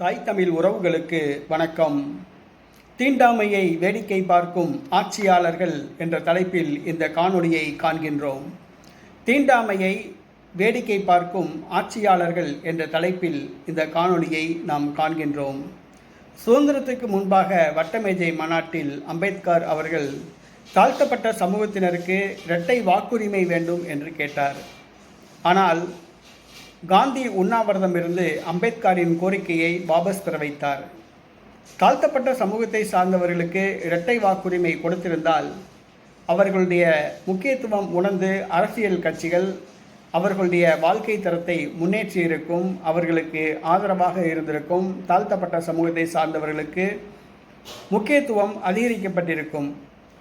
தாய் தமிழ் உறவுகளுக்கு வணக்கம். தீண்டாமையை வேடிக்கை பார்க்கும் ஆட்சியாளர்கள் என்ற தலைப்பில் இந்த காணொளியை காண்கின்றோம். தீண்டாமையை வேடிக்கை பார்க்கும் ஆட்சியாளர்கள் என்ற தலைப்பில் இந்த காணொளியை நாம் காண்கின்றோம். சுதந்திரத்துக்கு முன்பாக வட்டமேஜை மாநாட்டில் அம்பேத்கர் அவர்கள் தாழ்த்தப்பட்ட சமூகத்தினருக்கு இரட்டை வாக்குரிமை வேண்டும் என்று கேட்டார். ஆனால் காந்தி உண்ணாவிரதம் இருந்து அம்பேத்கரின் கோரிக்கையை வாபஸ் பெற வைத்தார். தாழ்த்தப்பட்ட சமூகத்தை சார்ந்தவர்களுக்கு இரட்டை வாக்குரிமை கொடுத்திருந்தால் அவர்களுடைய முக்கியத்துவம் உணர்ந்து அரசியல் கட்சிகள் அவர்களுடைய வாழ்க்கை தரத்தை முன்னேற்றியிருக்கும் அவர்களுக்கு ஆதரவாக இருந்திருக்கும் தாழ்த்தப்பட்ட சமூகத்தை சார்ந்தவர்களுக்கு முக்கியத்துவம் அதிகரிக்கப்பட்டிருக்கும்.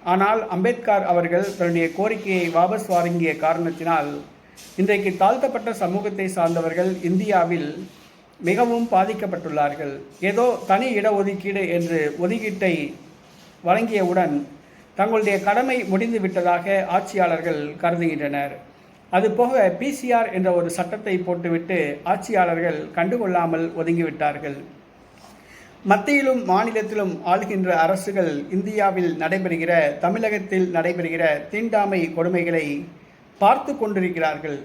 ஆனால் அம்பேத்கர் அவர்கள் தன்னுடைய கோரிக்கையை வாபஸ் வாங்கிய காரணத்தினால் இன்றைக்கு தாழ்த்தப்பட்ட சமூகத்தை சார்ந்தவர்கள் இந்தியாவில் மிகவும் பாதிக்கப்பட்டுள்ளார்கள். ஏதோ தனி இடஒதுக்கீடு என்று ஒதுக்கீட்டை வழங்கியவுடன் தங்களுடைய கடமை முடிந்து விட்டதாக ஆட்சியாளர்கள் கருதுகின்றனர். அதுபோக பிசிஆர் என்ற ஒரு சட்டத்தை போட்டுவிட்டு ஆட்சியாளர்கள் கண்டுகொள்ளாமல் ஒதுங்கிவிட்டார்கள். மத்தியிலும் மாநிலத்திலும் ஆளுகின்ற அரசுகள் இந்தியாவில் நடைபெறுகிற தமிழகத்தில் நடைபெறுகிற தீண்டாமை கொடுமைகளை பார்த்து கொண்டிருக்கிறார்கள்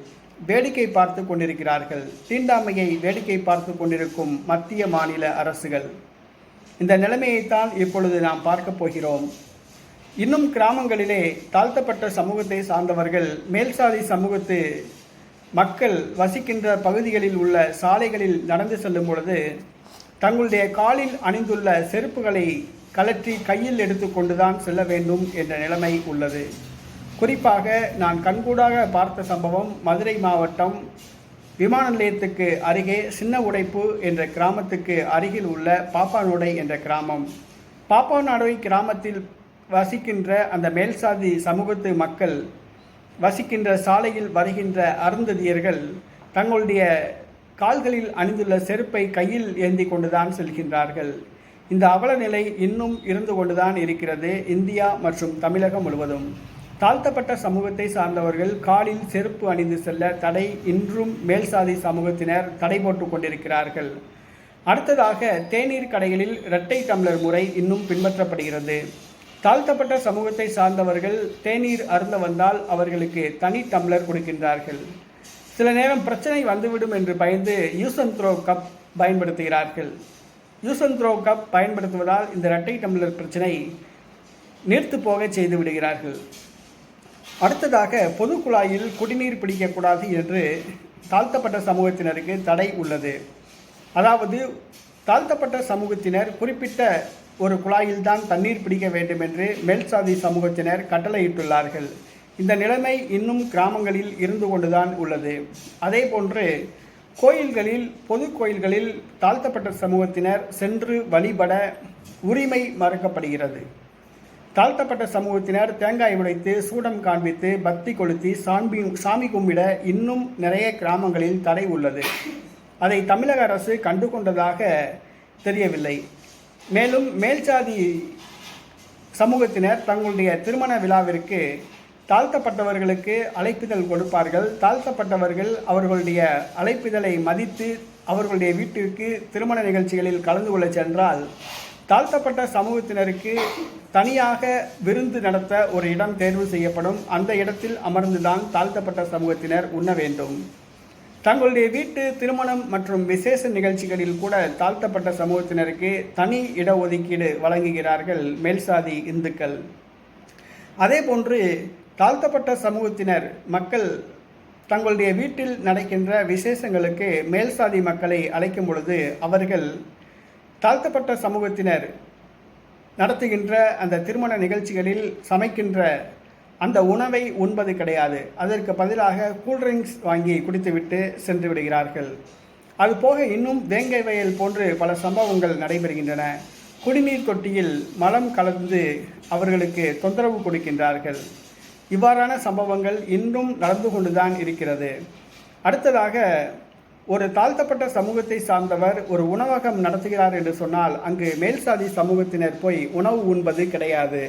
வேடிக்கை பார்த்து கொண்டிருக்கிறார்கள். தீண்டாமையை வேடிக்கை பார்த்து கொண்டிருக்கும் மத்திய மாநில அரசுகள். இந்த நிலைமையைத்தான் இப்பொழுது நாம் பார்க்க போகிறோம். இன்னும் கிராமங்களிலே தாழ்த்தப்பட்ட சமூகத்தை சார்ந்தவர்கள் மேல்சாதி சமூகத்து மக்கள் வசிக்கின்ற பகுதிகளில் உள்ள சாலைகளில் நடந்து செல்லும் பொழுது தங்களுடைய காலில் அணிந்துள்ள செருப்புகளை கலற்றி கையில் எடுத்துக்கொண்டுதான் செல்ல வேண்டும் என்ற நிலைமை உள்ளது. குறிப்பாக நான் கண்கூடாக பார்த்த சம்பவம் மதுரை மாவட்டம் விமான நிலையத்துக்கு அருகே சின்ன உடைப்பு என்ற கிராமத்துக்கு அருகில் உள்ள பாப்பானோடை என்ற கிராமம். பாப்பானோடை கிராமத்தில் வசிக்கின்ற அந்த மேல்சாதி சமூகத்து மக்கள் வசிக்கின்ற சாலையில் வருகின்ற அருந்ததியர்கள் தங்களுடைய கால்களில் அணிந்துள்ள செருப்பை கையில் ஏந்தி கொண்டுதான் செல்கின்றார்கள். இந்த அவல நிலை இன்னும் இருந்து கொண்டுதான் இருக்கிறது இந்தியா மற்றும் தமிழகம் முழுவதும். தாழ்த்தப்பட்ட சமூகத்தை சார்ந்தவர்கள் காலில் செருப்பு அணிந்து செல்ல தடை இன்றும் மேல்சாதி சமூகத்தினர் தடை போட்டு கொண்டிருக்கிறார்கள். அடுத்ததாக தேநீர் கடைகளில் இரட்டை டம்ளர் முறை இன்னும் பின்பற்றப்படுகிறது. தாழ்த்தப்பட்ட சமூகத்தை சார்ந்தவர்கள் தேநீர் அருந்த வந்தால் அவர்களுக்கு தனி டம்ளர் கொடுக்கின்றார்கள். சில நேரம் பிரச்சனை வந்துவிடும் என்று பயந்து யூஸ் அண்ட் த்ரோ கப் பயன்படுத்துகிறார்கள். யூஸ் அண்ட் த்ரோ கப் பயன்படுத்துவதால் இந்த இரட்டை டம்ளர் பிரச்சனை நீர்த்து போக செய்து விடுகிறார்கள். அடுத்ததாக பொது குழாயில் குடிநீர் பிடிக்கக்கூடாது என்று தாழ்த்தப்பட்ட சமூகத்தினருக்கு தடை உள்ளது. அதாவது தாழ்த்தப்பட்ட சமூகத்தினர் குறிப்பிட்ட ஒரு குழாயில்தான் தண்ணீர் பிடிக்க வேண்டும் என்று மேல்சாதி சமூகத்தினர் கட்டளையிட்டுள்ளார்கள். இந்த நிலைமை இன்னும் கிராமங்களில் இருந்து கொண்டுதான் உள்ளது. அதே போன்று கோயில்களில் பொது கோயில்களில் தாழ்த்தப்பட்ட சமூகத்தினர் சென்று வழிபட உரிமை மறுக்கப்படுகிறது. தாழ்த்தப்பட்ட சமூகத்தினர் தேங்காய் உடைத்து சூடம் காண்பித்து பக்தி கொளுத்தி சாமி சாமி கும்பிட இன்னும் நிறைய கிராமங்களில் தடை உள்ளது. அதை தமிழக அரசு கண்டுகொண்டதாக தெரியவில்லை. மேலும் மேல்சாதி சமூகத்தினர் தங்களுடைய திருமண விழாவிற்கு தாழ்த்தப்பட்டவர்களுக்கு அழைப்பிதழ் கொடுப்பார்கள். தாழ்த்தப்பட்டவர்கள் அவர்களுடைய அழைப்பிதழை மதித்து அவர்களுடைய வீட்டிற்கு திருமண நிகழ்ச்சிகளில் கலந்து கொள்ள சென்றால் தாழ்த்தப்பட்ட சமூகத்தினருக்கு தனியாக விருந்து நடத்த ஒரு இடம் தேர்வு செய்யப்படும். அந்த இடத்தில் அமர்ந்துதான் தாழ்த்தப்பட்ட சமூகத்தினர் உண்ண வேண்டும். தங்களுடைய வீட்டு திருமணம் மற்றும் விசேஷ நிகழ்ச்சிகளில் கூட தாழ்த்தப்பட்ட சமூகத்தினருக்கு தனி இடஒதுக்கீடு வழங்குகிறார்கள் மேல்சாதி இந்துக்கள். அதே போன்று தாழ்த்தப்பட்ட சமூகத்தினர் மக்கள் தங்களுடைய வீட்டில் நடக்கின்ற விசேஷங்களுக்கு மேல்சாதி மக்களை அழைக்கும் பொழுது அவர்கள் தாழ்த்தப்பட்ட சமூகத்தினர் நடத்துகின்ற அந்த திருமண நிகழ்ச்சிகளில் சமைக்கின்ற அந்த உணவை உண்பது கிடையாது. அதற்கு பதிலாக கூல்ட்ரிங்க்ஸ் வாங்கி குடித்துவிட்டு சென்று விடுகிறார்கள். அதுபோக இன்னும் வேங்கை வயல் போன்று பல சம்பவங்கள் நடைபெறுகின்றன. குடிநீர் தொட்டியில் மலம் கலந்து அவர்களுக்கு தொந்தரவு கொடுக்கின்றார்கள். இவ்வாறான சம்பவங்கள் இன்னும் நடந்து கொண்டுதான் இருக்கிறது. அடுத்ததாக ஒரு தாழ்த்தப்பட்ட சமூகத்தை சார்ந்தவர் ஒரு உணவகம் நடத்துகிறார் என்று சொன்னால் அங்கு மேல்சாதி சமூகத்தினர் போய் உணவு உண்பது கிடையாது.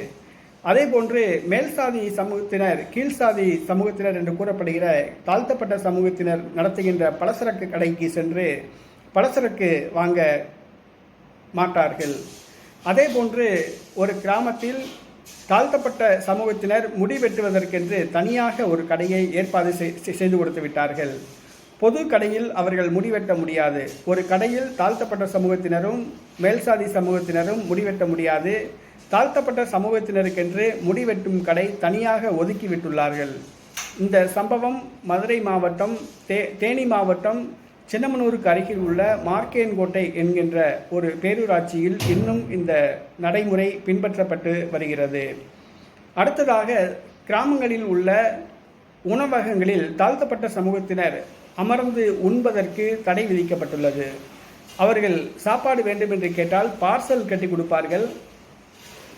அதே போன்று மேல்சாதி சமூகத்தினர் கீழ்சாதி சமூகத்தினர் என்று கூறப்படுகிற தாழ்த்தப்பட்ட சமூகத்தினர் நடத்துகின்ற பலசரக்கு கடைக்கு சென்று பலசரக்கு வாங்க மாட்டார்கள். அதே போன்று ஒரு கிராமத்தில் தாழ்த்தப்பட்ட சமூகத்தினர் முடி வெட்டுவதற்கென்று தனியாக ஒரு கடையை ஏற்பாடு செய்து கொடுத்து விட்டார்கள். பொது கடையில் அவர்கள் முடிவெட்ட முடியாது. ஒரு கடையில் தாழ்த்தப்பட்ட சமூகத்தினரும் மேல்சாதி சமூகத்தினரும் முடிவெட்ட முடியாது. தாழ்த்தப்பட்ட சமூகத்தினருக்கென்று முடிவெட்டும் கடை தனியாக ஒதுக்கி விட்டுள்ளார்கள் இந்த சம்பவம் மதுரை மாவட்டம் தே தேனி மாவட்டம் சின்னமனூருக்கு அருகில் உள்ள மார்க்கேன்கோட்டை என்கின்ற ஒரு பேரூராட்சியில் இன்னும் இந்த நடைமுறை பின்பற்றப்பட்டு வருகிறது. அடுத்ததாக கிராமங்களில் உள்ள உணவகங்களில் தாழ்த்தப்பட்ட சமூகத்தினர் அமர்ந்து உண்பதற்கு தடை விதிக்கப்பட்டுள்ளது. அவர்கள் சாப்பாடு வேண்டும் என்று கேட்டால் பார்சல் கட்டி கொடுப்பார்கள்.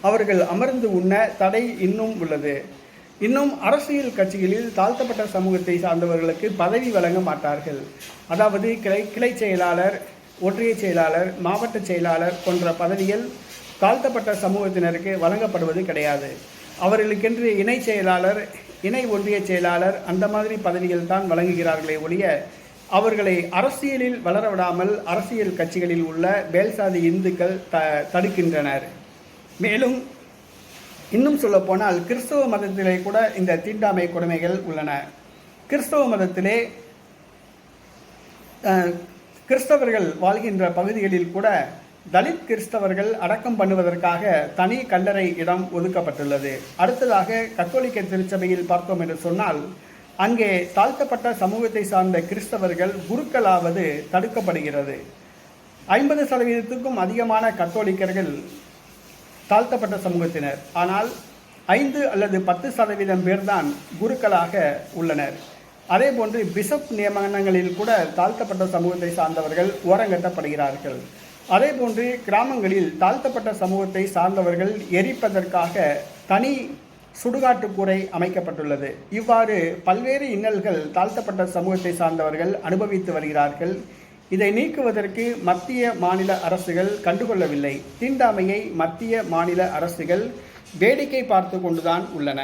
அவர்கள் அமர்ந்து உண்ண தடை இன்னும் உள்ளது. இன்னும் அரசியல் கட்சிகளில் தாழ்த்தப்பட்ட சமூகத்தை சார்ந்தவர்களுக்கு பதவி வழங்க மாட்டார்கள். அதாவது கிளை கிளை செயலாளர் ஒன்றிய செயலாளர் மாவட்ட செயலாளர் போன்ற பதவிகள் தாழ்த்தப்பட்ட சமூகத்தினருக்கு வழங்கப்படுவது கிடையாது. அவர்களுக்கென்று இணை செயலாளர் இணை ஒன்றிய செயலாளர் அந்த மாதிரி பதவிகள் தான் வழங்குகிறார்களே ஒழிய அவர்களை அரசியலில் வளர விடாமல் அரசியல் கட்சிகளில் உள்ள மேல்சாதி இந்துக்கள் த தடுக்கின்றனர். மேலும் இன்னும் சொல்லப்போனால் கிறிஸ்தவ மதத்திலே கூட இந்த தீண்டாமை கொடுமைகள் உள்ளன. கிறிஸ்தவ மதத்திலே கிறிஸ்தவர்கள் வாழ்கின்ற பகுதிகளில் கூட தலித் கிறிஸ்தவர்கள் அடக்கம் பண்ணுவதற்காக தனி கல்லறை இடம் ஒதுக்கப்பட்டுள்ளது. அடுத்ததாக கத்தோலிக்க திருச்சபையில் பார்த்தோம் என்று சொன்னால் அங்கே தாழ்த்தப்பட்ட சமூகத்தை சார்ந்த கிறிஸ்தவர்கள் குருக்களாவது தடுக்கப்படுகிறது. ஐம்பது சதவீதத்துக்கும் அதிகமான கத்தோலிக்கர்கள் தாழ்த்தப்பட்ட சமூகத்தினர். ஆனால் ஐந்து அல்லது பத்து சதவீதம் பேர்தான் குருக்களாக உள்ளனர். அதே போன்று பிஷப் நியமனங்களில் கூட தாழ்த்தப்பட்ட சமூகத்தை சார்ந்தவர்கள் ஓரங்கட்டப்படுகிறார்கள். அதேபோன்று கிராமங்களில் தாழ்த்தப்பட்ட சமூகத்தை சார்ந்தவர்கள் எரிப்பதற்காக தனி சுடுகாட்டு கூரை அமைக்கப்பட்டுள்ளது. இவ்வாறு பல்வேறு இன்னல்கள் தாழ்த்தப்பட்ட சமூகத்தை சார்ந்தவர்கள் அனுபவித்து வருகிறார்கள். இதை நீக்குவதற்கு மத்திய மாநில அரசுகள் கண்டுகொள்ளவில்லை. தீண்டாமையை மத்திய மாநில அரசுகள் வேடிக்கை பார்த்து கொண்டுதான் உள்ளன.